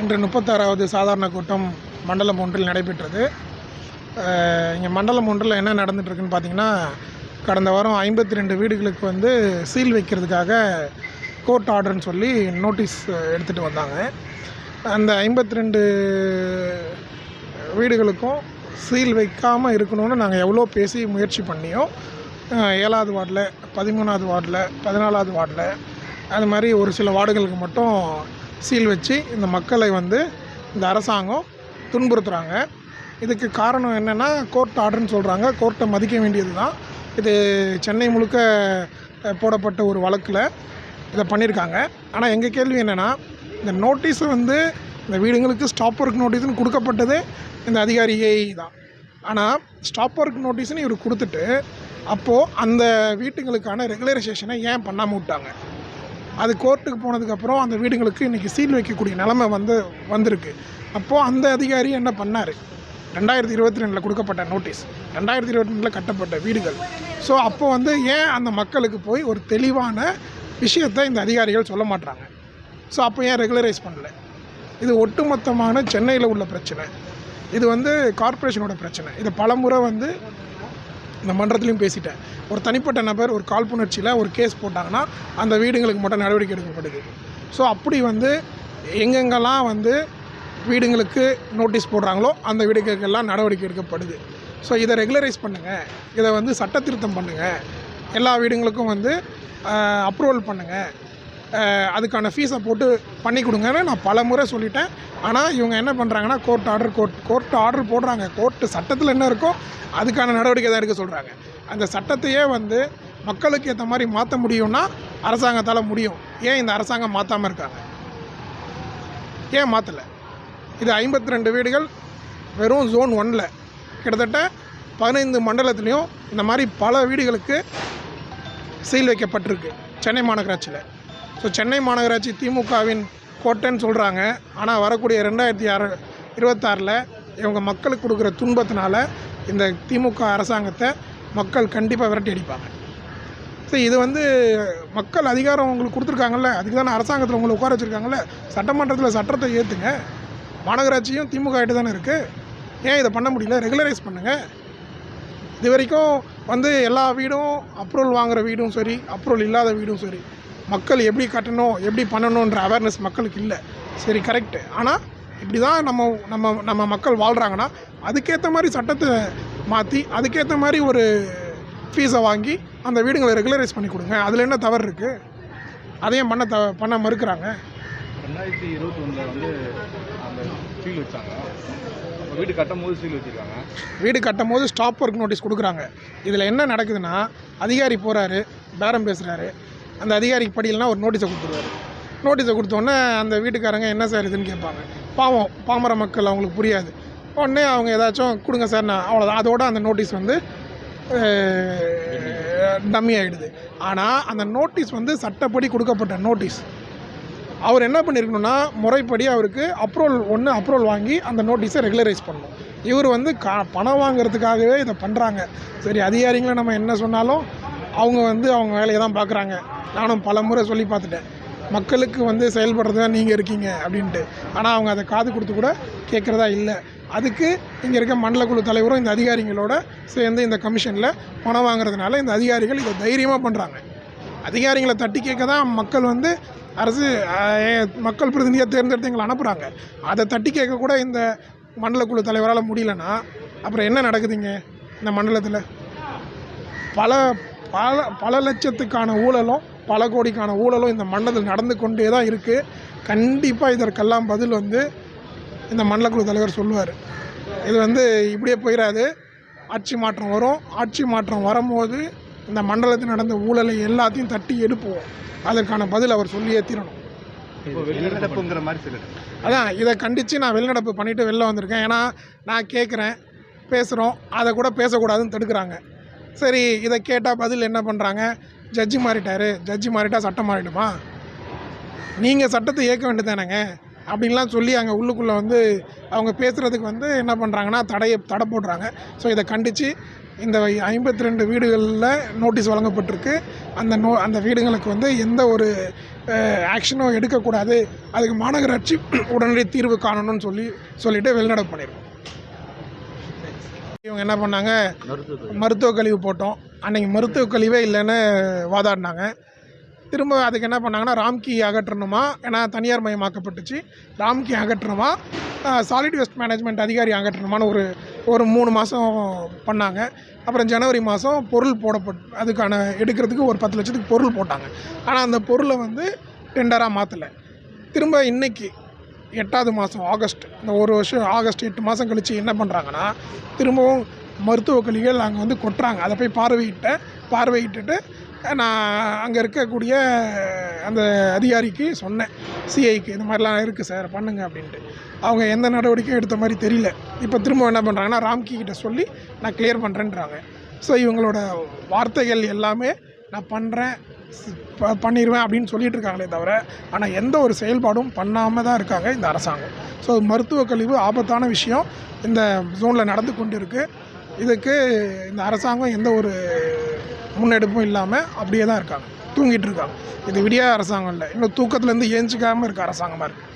இன்று முப்பத்தாறாவது சாதாரண கூட்டம் மண்டலம் ஒன்றில் நடைபெற்றது. இங்கே மண்டலம் ஒன்றில் என்ன நடந்துட்டுருக்குன்னு பார்த்தீங்கன்னா கடந்த வாரம் ஐம்பத்தி ரெண்டு வீடுகளுக்கு வந்து சீல் வைக்கிறதுக்காக கோர்ட் ஆர்டர்னு சொல்லி நோட்டீஸ் எடுத்துகிட்டு வந்தாங்க. அந்த ஐம்பத்தி ரெண்டு வீடுகளுக்கும் சீல் வைக்காமல் இருக்கணும்னு நாங்கள் எவ்வளோ பேசி முயற்சி பண்ணியும் ஏழாவது வார்டில் பதிமூணாவது வார்டில் பதினாலாவது வார்டில். அது மாதிரி ஒரு சில வார்டுகளுக்கு மட்டும் சீல் வச்சு இந்த மக்களை வந்து இந்த அரசாங்கம் துன்புறுத்துகிறாங்க இதுக்கு காரணம் என்னென்னா கோர்ட் ஆர்டர்னு சொல்கிறாங்க கோர்ட்டை மதிக்க வேண்டியது தான். இது சென்னை முழுக்க போடப்பட்ட ஒரு வழக்கில் இதை பண்ணியிருக்காங்க. ஆனால் எங்கள் கேள்வி என்னென்னா இந்த நோட்டீஸ் வந்து இந்த வீடுங்களுக்கு ஸ்டாப் ஒர்க் நோட்டீஸ்னு கொடுக்கப்பட்டது இந்த அதிகாரியை தான். ஆனால் ஸ்டாப் ஒர்க் நோட்டீஸ்னு இவர் கொடுத்துட்டு அப்போது அந்த வீட்டுங்களுக்கான ரெகுலரைசேஷனை ஏன் பண்ணாமல் விட்டாங்க? அது கோர்ட்டுக்கு போனதுக்கப்புறம் அந்த வீடுங்களுக்கு இன்றைக்கி சீல் வைக்கக்கூடிய நிலமை வந்து வந்திருக்கு. அப்போது அந்த அதிகாரி என்ன பண்ணார்? ரெண்டாயிரத்தி இருபத்தி ரெண்டில் கொடுக்கப்பட்ட நோட்டீஸ் ரெண்டாயிரத்தி இருபத்தி ரெண்டில் கட்டப்பட்ட வீடுகள். ஸோ அப்போ வந்து ஏன் அந்த மக்களுக்கு போய் ஒரு தெளிவான விஷயத்தை இந்த அதிகாரிகள் சொல்ல மாட்டாங்க ஸோ அப்போ ஏன் ரெகுலரைஸ் பண்ணல? இது ஒட்டுமொத்தமான சென்னையில் உள்ள பிரச்சனை. இது வந்து கார்ப்பரேஷனோட பிரச்சனை. இதை பலமுறை வந்து இந்த மன்றத்துலையும் பேசிட்டேன். ஒரு தனிப்பட்ட நபர் ஒரு காழ்ப்புணர்ச்சியில் ஒரு கேஸ் போட்டாங்கன்னா அந்த வீடுங்களுக்கு மட்டும் நடவடிக்கை எடுக்கப்படுது. ஸோ அப்படி வந்து எங்கெங்கெல்லாம் வந்து வீடுங்களுக்கு நோட்டீஸ் போடுறாங்களோ அந்த வீடுகளுக்கெல்லாம் நடவடிக்கை எடுக்கப்படுது. ஸோ இதை ரெகுலரைஸ் பண்ணுங்கள் இதை வந்து சட்ட திருத்தம் பண்ணுங்கள் எல்லா வீடுங்களுக்கும் வந்து அப்ரூவல் பண்ணுங்கள் அதுக்கான ஃபீஸை போட்டு பண்ணி கொடுங்கன்னு நான் பல முறை சொல்லிட்டேன். ஆனால் இவங்க என்ன பண்ணுறாங்கன்னா court order court court order போடுறாங்க. கோர்ட்டு சட்டத்தில் என்ன இருக்கோ அதுக்கான நடவடிக்கை தான் எடுக்க சொல்கிறாங்க அந்த சட்டத்தையே வந்து மக்களுக்கு ஏற்ற மாதிரி மாற்ற முடியும்னா அரசாங்கத்தால் முடியும். ஏன் இந்த அரசாங்கம் மாற்றாமல் இருக்காங்க? ஏன் மாற்றலை இது ஐம்பத்தி ரெண்டு வீடுகள் வெறும் ஜோன் ஒன்னில் கிட்டத்தட்ட பதினைந்து மண்டலத்துலேயும் இந்த மாதிரி பல வீடுகளுக்கு சீல் வைக்கப்பட்டிருக்கு சென்னை மாநகராட்சியில். ஸோ சென்னை மாநகராட்சி திமுகவின் கோட்டைன்னு சொல்கிறாங்க ஆனால் வரக்கூடிய ரெண்டாயிரத்தி ஆறு இருபத்தாறில் இவங்க மக்களுக்கு கொடுக்குற துன்பத்தினால இந்த திமுக அரசாங்கத்தை மக்கள் கண்டிப்பாக விரட்டி அடிப்பாங்க. ஸோ இது வந்து மக்கள் அதிகாரம் உங்களுக்கு கொடுத்துருக்காங்கல்ல அதுக்கு தானே அரசாங்கத்தில் உங்களை உட்கார வச்சுருக்காங்கல்ல? சட்டமன்றத்தில் சட்டத்தை ஏற்றுங்க மாநகராட்சியும் திமுக ஆகிட்டு தானே இருக்குது ஏன் இதை பண்ண முடியல? ரெகுலரைஸ் பண்ணுங்கள் இது வரைக்கும் வந்து எல்லா வீடும் அப்ரூவல் வாங்குகிற வீடும் சரி அப்ரூவல் இல்லாத வீடும் சரி மக்கள் எப்படி கட்டணும் எப்படி பண்ணணுன்ற அவேர்னஸ் மக்களுக்கு இல்லை. சரி கரெக்டு ஆனால் இப்படி தான் நம்ம நம்ம நம்ம மக்கள் வாழ்கிறாங்கன்னா அதுக்கேற்ற மாதிரி சட்டத்தை மாற்றி அதுக்கேற்ற மாதிரி ஒரு ஃபீஸை வாங்கி அந்த வீடுங்களை ரெகுலரைஸ் பண்ணி கொடுங்க. அதில் என்ன தவறு இருக்குது அதையும் பண்ண த பண்ண மறுக்கிறாங்க. ரெண்டாயிரத்தி இருபத்தி ஒன்றில் வந்து அந்த சீல் வச்சாங்க. வீடு கட்டும் போது சீல் வச்சுருக்காங்க. வீடு கட்டும் போது ஸ்டாப் ஒர்க் நோட்டீஸ் கொடுக்குறாங்க. இதில் என்ன நடக்குதுன்னா அதிகாரி போகிறாரு பேரம் பேசுகிறாரு அந்த அதிகாரிக்கு படியலனா ஒரு நோட்டீஸை கொடுத்துருவாரு. நோட்டீஸை கொடுத்தோன்னே அந்த வீட்டுக்காரங்க என்ன சார் இதுன்னு கேட்பாங்க. பாவம் பாமர மக்கள் அவங்களுக்கு புரியாது. உடனே அவங்க ஏதாச்சும் கொடுங்க சார் நான் அவ்வளோதான் அதோட அந்த நோட்டீஸ் வந்து டம்மி ஆகிடுது ஆனால் அந்த நோட்டீஸ் வந்து சட்டப்படி கொடுக்கப்பட்ட நோட்டீஸ். அவர் என்ன பண்ணியிருக்கணும்னா முறைப்படி அவருக்கு அப்ரூவல் ஒன்று அப்ரூவல் வாங்கி அந்த நோட்டீஸை ரெகுலரைஸ் பண்ணணும். இவர் வந்து கா பணம் வாங்குறதுக்காகவே இதை பண்ணுறாங்க சரி அதிகாரிங்களை நம்ம என்ன சொன்னாலும் அவங்க வந்து அவங்க வேலையை தான் பார்க்குறாங்க. நானும் பல முறை சொல்லி பார்த்துட்டேன். மக்களுக்கு வந்து செயல்படுறது தான் நீங்கள் இருக்கீங்க அப்படின்ட்டு. ஆனால் அவங்க அதை காது கொடுத்து கூட கேட்குறதா இல்லை. அதுக்கு இங்கே இருக்க மண்டல குழு தலைவரும் இந்த அதிகாரிகளோட சேர்ந்து இந்த கமிஷனில் பணம் வாங்குறதுனால இந்த அதிகாரிகள் இதை தைரியமாக பண்ணுறாங்க அதிகாரிகளை தட்டி கேட்க தான் மக்கள் வந்து அரசு மக்கள் பிரதிநிதியாக தேர்ந்தெடுத்து எங்களை அனுப்புகிறாங்க அதை தட்டி கேட்க கூட இந்த மண்டல குழு தலைவரால் முடியலன்னா அப்புறம் என்ன நடக்குதுங்க இந்த மண்டலத்தில்? பல பல பல லட்சத்துக்கான ஊழலும் பல கோடிக்கான ஊழலும் இந்த மண்டலத்தில் நடந்து கொண்டே தான் இருக்குது கண்டிப்பாக இதற்கெல்லாம் பதில் வந்து இந்த மண்டலக்குழு தலைவர் சொல்லுவார். இது வந்து இப்படியே போயிடாது ஆட்சி மாற்றம் வரும். ஆட்சி மாற்றம் வரும்போது இந்த மண்டலத்தில் நடந்த ஊழலை எல்லாத்தையும் தட்டி எடுப்போம். அதற்கான பதில் அவர் சொல்லியே தீரணும். வெளிநடப்புங்கிற மாதிரி அதான் இதை கண்டித்து நான் வெளிநடப்பு பண்ணிவிட்டு வெளில வந்திருக்கேன். ஏன்னா நான் கேட்குறேன் பேசுகிறோம் அதை கூட பேசக்கூடாதுன்னு தடுக்கிறாங்க. சரி இதை கேட்டால் பதில் என்ன பண்ணுறாங்க ஜட்ஜி மாறிட்டாரு. ஜட்ஜி மாறிட்டா சட்டம் மாறிடுமா? நீங்கள் சட்டத்தை ஏற்க வேண்டியதானேங்க அப்படின்லாம் சொல்லி அங்கே உள்ளுக்குள்ளே வந்து அவங்க பேசுகிறதுக்கு வந்து என்ன பண்ணுறாங்கன்னா தடையை தடை போடுறாங்க. ஸோ இதை கண்டித்து இந்த ஐம்பத்தி ரெண்டு வீடுகளில் நோட்டீஸ் வழங்கப்பட்டிருக்கு. அந்த நோ அந்த வீடுங்களுக்கு வந்து எந்த ஒரு ஆக்ஷனும் எடுக்கக்கூடாது. அதுக்கு மாநகராட்சி உடனடி தீர்வு காணணும்னு சொல்லி சொல்லிட்டு வெளிநடப்பு பண்ணியிருக்கோம் இவங்க என்ன பண்ணாங்க? மருத்துவ கழிவு போட்டோம். அன்னைக்கு மருத்துவ கழிவே இல்லைன்னு வாதாடினாங்க. திரும்ப அதுக்கு என்ன பண்ணாங்கன்னா ராம்கி அகற்றணுமா? ஏன்னா தனியார் மயமாக்கப்பட்டுச்சு. ராம்கி அகற்றணுமா? சாலிட் வேஸ்ட் மேனேஜ்மெண்ட் அதிகாரி அகற்றணுமான்னு ஒரு ஒரு மூணு மாதம் பண்ணாங்க. அப்புறம் ஜனவரி மாதம் பொருள் போடப்பட் அதுக்கான எடுக்கிறதுக்கு ஒரு பத்து லட்சத்துக்கு பொருள் போட்டாங்க. ஆனால் அந்த பொருளை வந்து டெண்டராக மாற்றலை திரும்ப இன்னைக்கு எட்டாவது மாதம் ஆகஸ்ட் இந்த ஒரு வருஷம் ஆகஸ்ட் எட்டு மாதம் கழித்து என்ன பண்ணுறாங்கன்னா திரும்பவும் மருத்துவக் கழிவுகள் அங்கே வந்து கொட்டுறாங்க. அதை போய் பார்வையிட்டேன் பார்வையிட்டுட்டு நான் அங்கே இருக்கக்கூடிய அந்த அதிகாரிக்கு சொன்னேன். சிஐக்கு இந்த மாதிரிலாம் இருக்குது சார் பண்ணுங்கள் அப்படின்ட்டு. அவங்க எந்த நடவடிக்கையும் எடுத்த மாதிரி தெரியல. இப்போ திரும்ப என்ன பண்ணுறாங்கன்னா ராம்கி கிட்ட சொல்லி நான் கிளியர் பண்ணுறேன்றாங்க ஸோ இவங்களோட வார்த்தைகள் எல்லாமே நான் பண்ணுறேன் ப- பண்ணிடுவேன் அப்படின்னு சொல்லிட்டு இருக்காங்களே தவிர ஆனால் எந்த ஒரு செயல்பாடும் பண்ணாமல் தான் இருக்காங்க இந்த அரசாங்கம். ஸோ மருத்துவ கழிவு ஆபத்தான விஷயம் இந்த ஜோனில் நடந்து கொண்டு இருக்குது இதுக்கு இந்த அரசாங்கம் எந்த ஒரு முன்னெடுப்பும் இல்லாமல் அப்படியே தான் இருக்காங்க. தூங்கிட்டு இருக்காங்க. இது விடியா அரசாங்கம் இல்லை. இன்னும் தூக்கத்துலேருந்து ஏஞ்சிக்காமல் இருக்க அரசாங்கமாக இருக்குது